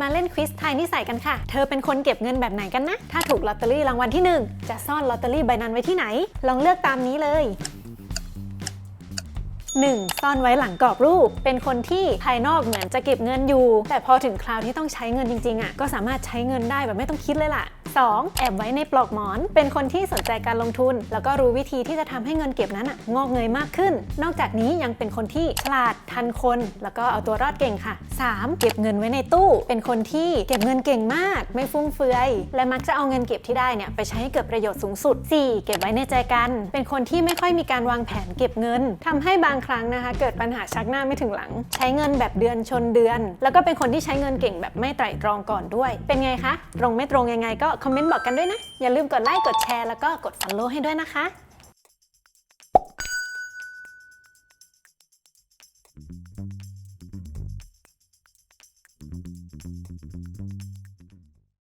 มาเล่นควิสทายนิสัยกันค่ะ เธอเป็นคนเก็บเงินแบบไหนกันนะ ถ้าถูกลอตเตอรี่รางวัลที่ 1 จะซ่อนลอตเตอรี่ใบนั้นไว้ที่ไหน ลองเลือกตามนี้เลย 1. ซ่อนไว้หลังกรอบรูป เป็นคนที่ภายนอกเหมือนจะเก็บเงินอยู่ แต่พอถึงคราวที่ต้องใช้เงินจริงๆอะก็สามารถใช้เงินได้แบบไม่ต้องคิดเลยล่ะ 2. แอบไว้ในปลอกหมอน เป็นคนที่สนใจการลงทุน แล้วก็รู้วิธีที่จะทำให้เงินเก็บนั้นอะงอกเงยมากขึ้น นอกจากนี้ยังเป็นคนที่ฉลาดทันคน แล้วก็เอาตัวรอดเก่งค่ะ 3. เก็บเงินไว้ในตู้ เป็นคนที่เก็บเงินเก่งมาก ไม่ฟุ่มเฟือย และมักจะเอาเงินเก็บที่ได้เนี่ยไปใช้ให้เกิดประโยชน์สูงสุด 4. เก็บไว้ในใจกัน เป็นคนที่ไม่ค่อยมีการวางแผนเก็บเงินทำให้บางครั้งนะคะ เกิดปัญหาชักหน้าไม่ถึงหลัง ใช้เงินแบบเดือนชนเดือน แล้วก็เป็นคนที่ใช้เงินเก่งแบบไม่ไตร่ตรองก่อนด้วย เป็นไงคะ ตรงไม่ตรงยังไงก็คอมเมนต์บอกกันด้วยนะ อย่าลืมกดไลค์ กดแชร์ แล้วก็กด follow ให้ด้วยนะคะ